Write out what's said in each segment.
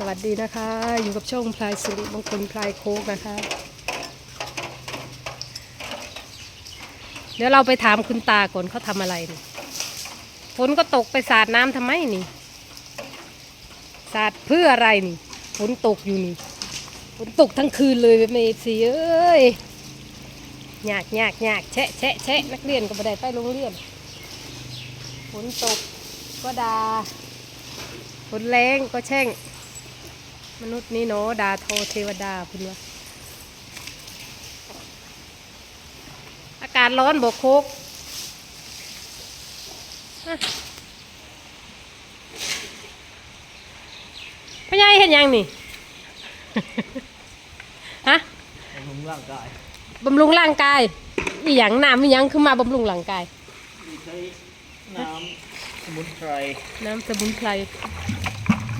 สวัสดีนะคะ อยู่กับช่องพลายสิริมงคลพลายโคกนะคะ เดี๋ยวเราไปถามคุณตาก่อนเขาทำอะไรนี่ฝนก็ตกไปสาดน้ำทำไมนี่ สาดเพื่ออะไรนี่ฝนตกอยู่นี่ฝนตกทั้งคืนเลยเมสีเอ้ยหยากยากยากแชะแชะแชะนักเรียนก็ไม่ได้ไปโรงเรียนฝนตกก็ดาฝนแรงก็แช่ง มนุษย์นี่เนาะดาโทเทวดาพุ่นวะอากาศร้อนบกโคกฮะพ่อใหญ่เห็นยังนี่ ฮะบำรุงร่างกายบำรุงร่างกายอีหยังน้ำอีหยังคือมาบำรุงร่างกายมีใช้น้ำสมุนไพร น้ำสมุนไพร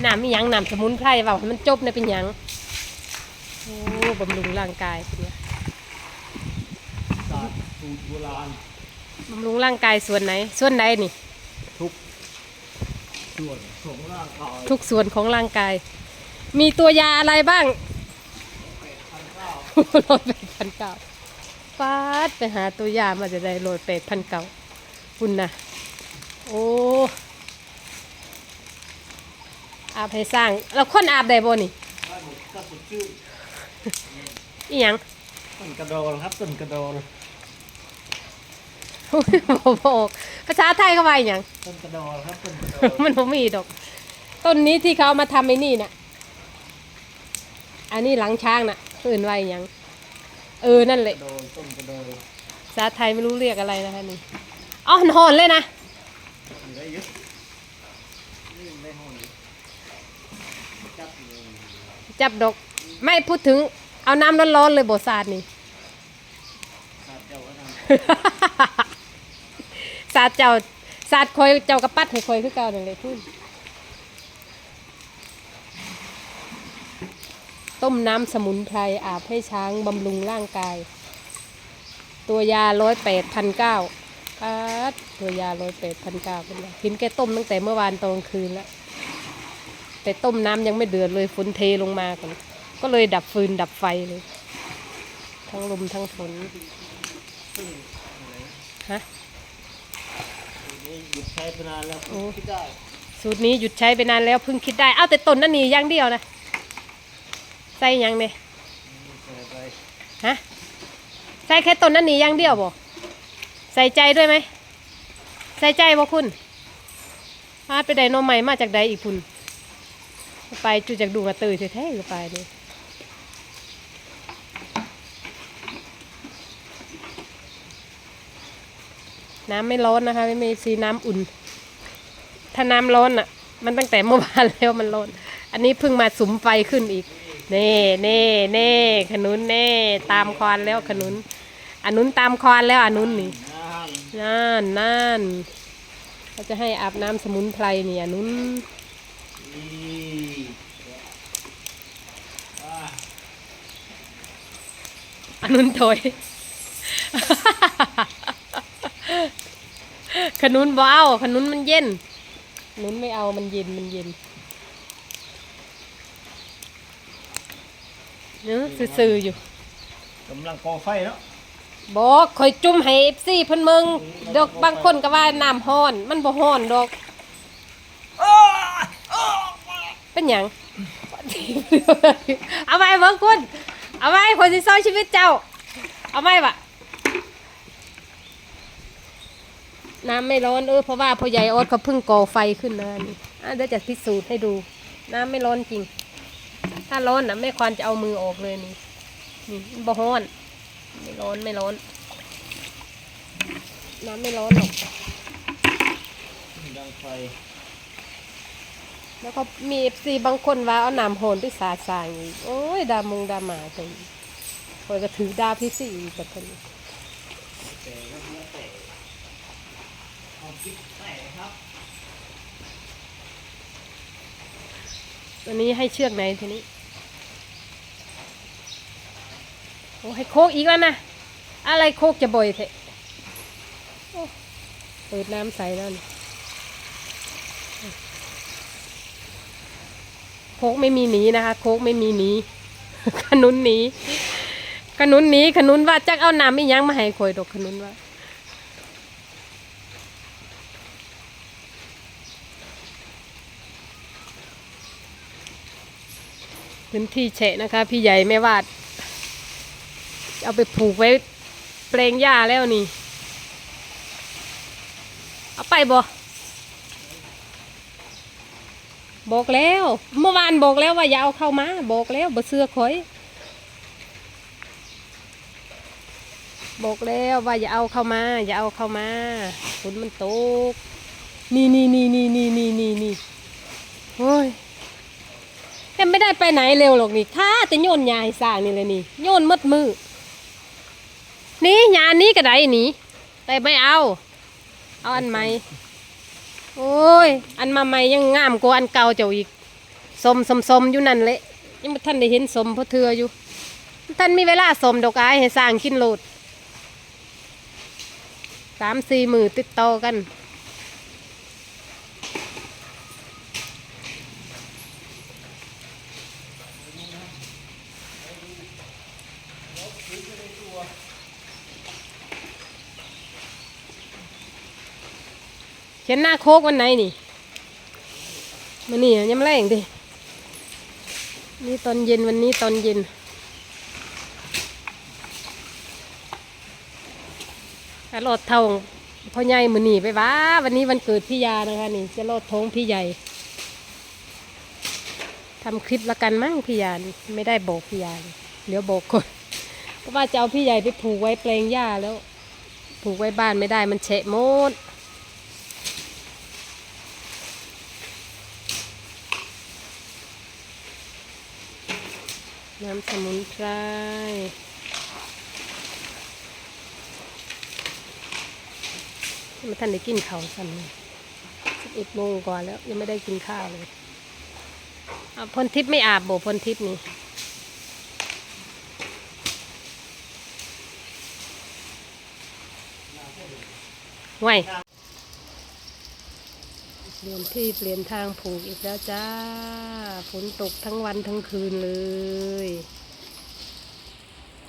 น้ำอีหยังน้ำสมุนไพรเปล่าให้มันจบในเป็นหยังโอ้บำรุงร่างกายเนี่ยศาสตร์สูตรโบราณบำรุงร่างกายส่วนไหน ส่วนไหนนี่ทุกส่วนของร่างกายทุกส่วนของร่างกาย มีตัวยาอะไรบ้างพันเก้าโรยแปดพันเก้าฟาดไปหาตัวยามาจะได้โรยแปดพันเก้าคุณนะโอ้ อาบให้สร้างเราคนอาบได้บ่นี่ได้หมดก็สดชื่นอีหยังต้นกระโดนครับต้นกระโดนบ่บอกภาษาไทยเขาว่าอหย่างต้นกระโดนครับต้นกระโดนมันบ่มีดอก ต้นนี้ที่เขาเอามาทำไอ้นี่น่ะ อันนี้หลังช้างน่ะเอื่นไว้อหยัง เออนั่นแหกละระโดนต้นกระโดนภาษาไทยไม่รู้เรียกอะไรนะคะนี่อ๋อหอนเลยนะอยู่ได้เยอะนี่ยังได้ห้องอยู่จับเลย จับดอก ไม่พูดถึงเอาน้ำร้อนๆเลยบสาดนี่ศาสตร์เจ้าก็ทสาดเจ้าสาดคอยเจ้ากระปัดให้คอยคือเก่านั่นเลยพูดต้มน้ำสมุนไพรอาบให้ช้างบำรุงร่างกาย ตัวยาร้อยแปดพันเก้าตัวยาร้อยแปดพันเก้าเป็นไงกินแกต้มตั้งแต่เมื่อวานตอนคืนแล้ว แต่ต้มน้ำยังไม่เดือดเลยฝนเทลงมาก่อนก็เลยดับฟืนดับไฟเลย ทั้งลมทั้งฝนำซึ่งอะไรนะฮะตัวนี้หยุดใช้ไปนานแล้วโอ้คิดได้สูตรนี้หยุดใช้ไปนานแล้วเพิ่งคิดได้ เอาแต่ต้นนั่นนี่อย่างเดียวนะใส่หยังเนี่ยใส่ไปฮะใส่แค่ต้นนั่นนี่อย่างเดียวบ่ใส่ใจด้วยไหมใส่ใจบ่คุณมาไปได้หนอใหม่มาจากใดอีกคุณ ไปจุจากดูกระตือแท้ๆหรือไปนี่น้ำไม่ร้อนนะคะ ไม่มีสีน้ำอุ่น ถ้าน้ำร้อนอะ มันตั้งแต่เมื่อวานแล้วมันร้อน อันนี้เพิ่งมาสุมไฟขึ้นอีก เน่เน่เน่ขนุนเน่ตามควานแล้วขนุนอันนุนตามควานแล้วอันนุนนี่นั่นนั่นนั่นเขาจะให้อาบน้ำสมุนไพรนี่อันนุนอ่า อันนุนถอยขนุนบ่เอาขนุนมันเย็นขนุนไม่เอามันเย็นมันเย็นเนื้อซื่อๆอยู่กำลังก่อไฟเนาะบอกคอยจุ่มให้เอฟซีเพิ่นเมืองดอกบางคนก็ว่าน้ำฮ้อน มันบ่ฮ้อนดอกเป็นหยังเอาไว้เบิ่งคุณ เอาไว้คนสิซอยชีวิตเจ้า เอาไว้บะน้ำไม่ร้อนเออเพราะว่าพ่อใหญ่ออดเขาเพิ่งก่อไฟขึ้นนะนี่อะเดี๋ยวจะพิสูจน์ให้ดู น้ำไม่ร้อนจริง ถ้าร้อนนะไม่ควรจะเอามือออกเลยนี่นี่บ่ฮ้อนไม่ร้อนไม่ร้อน น้ำไม่ร้อนหรอกดังไฟ แล้วก็มีเอฟซีบางคนว่าเอาน้ำโหนไปสาดสางอีกโอ้ยดามงดาหมาไปคอยก็ถือดาพี่สี่อีกแต่คนแต่ก็เพื่อแต่เอาคิดแต่ครับตัวนี้ให้เชือกไหนทีนี้ โอ้ให้โคกอีกแล้วนะ อะไรโคกจะบ่อยเถอะเปิดน้ำใสแล้วนี่ โคกไม่มีหนีนะคะ โคกไม่มีหนีขนุนหนีขนุนหนีขนุนว่าจักเอาน้ำอีหยังมาให้ข่อยดอกขนุนว่าพื้นที่แฉะนะคะ พี่ใหญ่แม่วาด เอาไปผูกไว้เปลงหญ้าแล้วนี่ เอาไปบ่ บอกแล้ว เมื่อวานบอกแล้วว่าอย่าเอาเข้ามาบอกแล้วบ่เสื้อข่อย บอกแล้วว่าอย่าเอาเข้ามา อย่าเอาเข้ามาฝนมันตก นี่นี่นี่นี่นี่นี่นี่นี่โอ้ยแต่ไม่ได้ไปไหนเร็วหรอกนี่ข้าแต่โยนยาให้สร้างนี่เลยนี่โยนมัดมือนี่ยานี้ก็ได้นี่แต่ไม่เอา เอาอันใหม่ โอ้ย อันมาใหม่ยังงามกว่าอันเก่าเจ้าอีกสมสมสมอยู่นั่นแหละยังไม่ท่านได้เห็นสมเพราะเธออยู่ ท่านมีเวลาสมดอกอายให้สร้างขินโลดสามสี่มือติดต่อกัน ขียนหน้าโคกวันไหนนี่มันนี่ยังแรงดินี่ตอนเย็นวันนี้ตอนเย็นจะรอดเท่าพ่อใหญ่มือนีไปว้าวันนี้วันเกิดพี่ยานะคะนี่ จะรอดท้องพี่ใหญ่ทำคลิปละกันมั้งพี่ยานี่ไม่ได้บอกพี่ยาเลยเดี๋ยวบอกคนเพราะว่าจะเอาพี่ใหญ่ไปผูกไว้แปลงหญ้าแล้ว ผูกไว้บ้านไม่ได้มันเฉะหมด น้ำสมุนไพรมาท่านได้กินข้าวสันสิบเอ็ดโมงกว่าแล้ว ยังไม่ได้กินข้าวเลยอะพลทิพย์ไม่อาบโบพลทิพย์นี่ไว้เปลี่ยนที่เปลี่ยนทางผูกอีกแล้วจ้า ฝนตกทั้งวันทั้งคืนเลย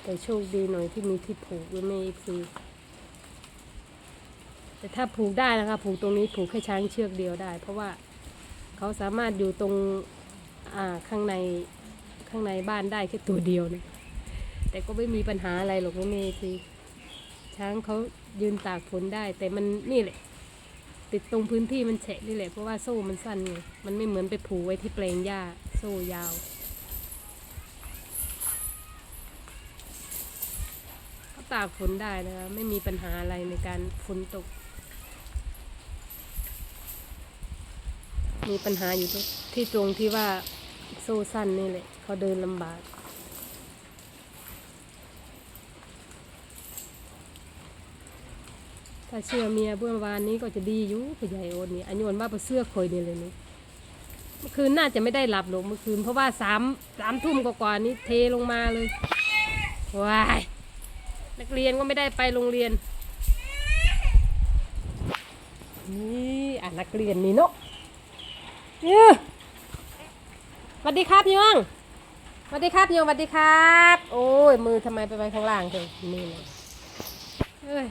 แต่โชคดีหน่อยที่มีที่ผูกไว้ไม่ฟรีแต่ถ้าผูกได้นะคะผูกตรงนี้ผูกแค่ช้างเชือกเดียวได้ เพราะว่าเขาสามารถอยู่ตรงอ่าข้างในข้างในบ้านได้แค่ตัวเดียวนะแต่ก็ไม่มีปัญหาอะไรหรอกไม่มีฟรีช้างเขายืนตากฝนได้ แต่มันนี่แหละ ติดตรงพื้นที่มันแฉะนี่แหละเพราะว่าโซ่มันสั้นไงมันไม่เหมือนไปผูกไว้ที่แปลงหญ้าโซ่ยาว ตากฝนได้นะคะ ไม่มีปัญหาอะไรในการฝนตก มีปัญหาอยู่ที่ตรงที่ว่าโซ่สั้นนี่แหละ เขาเดินลำบากถ้าเชื่อเมียเบื้องวานนี้ก็จะดีอยู่ผู้ใหญ่โอนนี่อันยนว่าไปเสื้อคอยนี่เลยนี่เมื่อคืนน่าจะไม่ได้หลับหรอกเมื่อคืนเพราะว่าสามสามทุ่มกว่านี้เทลงมาเลยว้าย นักเรียนก็ไม่ได้ไปโรงเรียน นี่อะนักเรียนนี่เนาะเอ้อสวัสดีครับยองสวัสดีครับยองสวัสดีครับ โอ้ยมือทำไมไปไว้ข้างล่างเถอะนี่เลยเอ้ย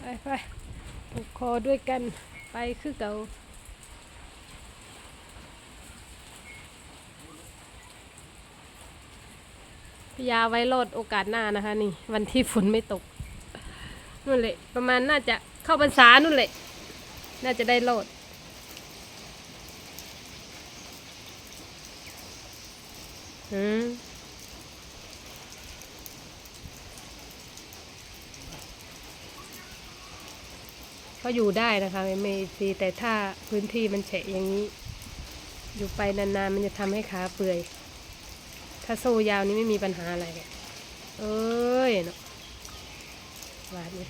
ไปไปผูกคอด้วยกัน คือเก่าพยาไว้รอดโอกาสหน้านะคะนี่ วันที่ฝนไม่ตกนู่นเลยประมาณน่าจะเข้าพรรษานู่นเลยน่าจะได้รอดอืม ก็อยู่ได้นะคะไม่ดีแต่ถ้าพื้นที่มันแฉะอย่างนี้ อยู่ไปนานๆมันจะทำให้ขาเปื่อย ถ้าโซ่ยาวนี้ไม่มีปัญหาอะไร เอ้ยเนาะหวานเลย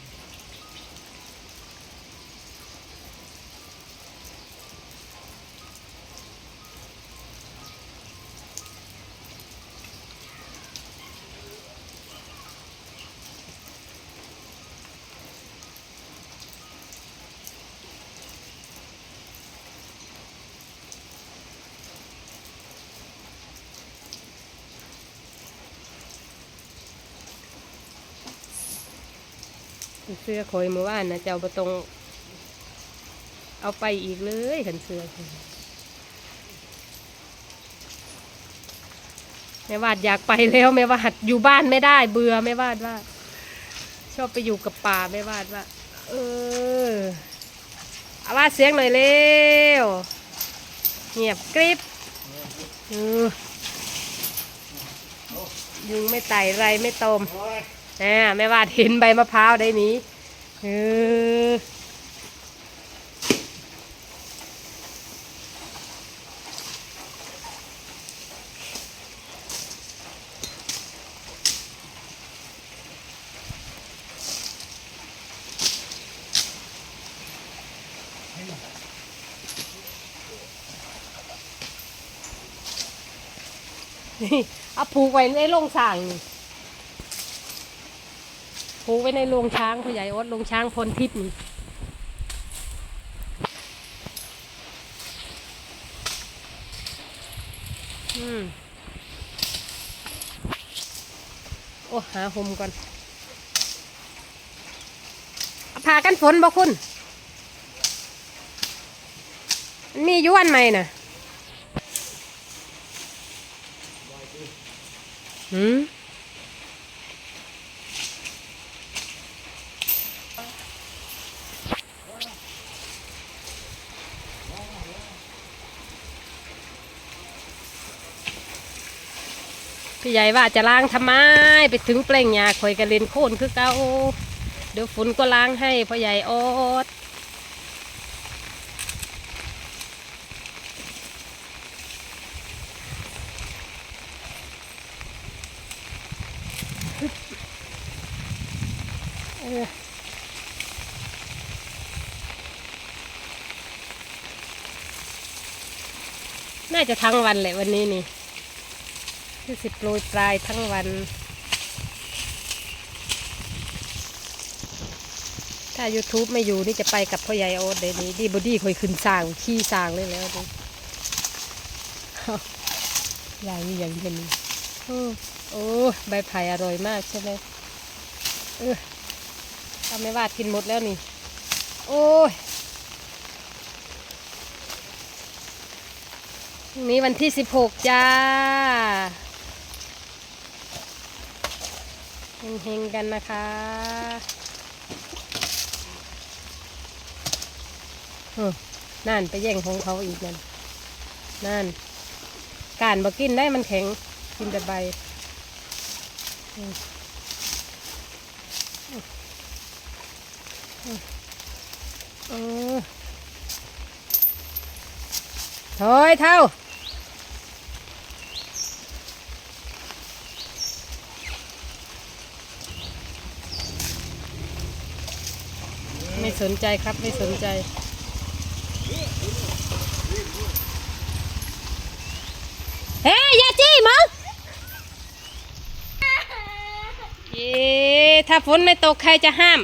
เสื้อคอยเมื่อวานนะเจ้าประตรงเอาไปอีกเลยขันเสื้อแม่วาดอยากไปแล้วแม่วาดอยู่บ้านไม่ได้ เบื่อแม่วาดว่า ชอบไปอยู่กับป่าแม่วาดว่า เออเอาว่าดเสียงหน่อยเร็วเงียบกริบเออยุงไม่ไต่ไรไม่ตม โอ้ยอ่แม่วาดเห็นใบมะพร้าวได้นี้เออเอาผูกไว้ในโรงสร้างนี่ ผูกไว้ในโรงช้างพ่อใหญ่อดโรงช้างพลทิพย์นี่อืมโอ้หาห่มก่อนพากันฝนบ่คุณมียู่อันใหม่น่ะหืม ใหญ่ว่าจะล้างทำไม ไปถึงเปล่งยาคอยกระเลนโค่นคือเก่าเดี๋ยวฝนก็ล้างให้พ่อใหญ่ออดน่าจะทั้งวันแหละวันนี้นี่ คือสิบโปรยปลายทั้งวัน ถ้า YouTube ไม่อยู่นี่จะไปกับพ่อใหญ่โอ๊ตเดี๋ยวนี้ดีบอดี้คอยขึ้นสร้างขี้สร้างเลยแล้วดิอย่างนี้อย่างนี้โอ้โอ้ใบไผ่อร่อยมากใช่ไหมเออทำไม่วาดกินหมดแล้วนี่ โอ้ยนี้วันที่สิบหกจ้า เฮงๆกันนะคะอนั่นไปแย่งของเขาอีกนั่น นั่น การบกกินได้มันแข็ง กินแต่ใบเออถอยเท่า สนใจครับไม่สนใจ เฮ้ยยาจี้มั้งเย้ถ้าฝนไม่ตกใครจะห้าม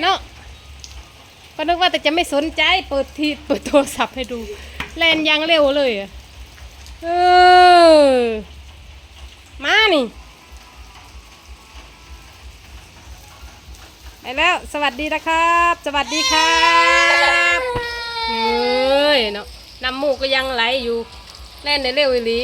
เนาะก็นึกว่าแต่จะไม่สนใจเปิดทีเปิดโทรศัพท์ให้ดูแลนยังเร็วเลยอะเออ มานี่ แล้วสวัสดีนะครับ สวัสดีครับเฮ้ยเนาะน้ำมูกก็ยังไหลอยู่ แล่นในเร็วอีหลี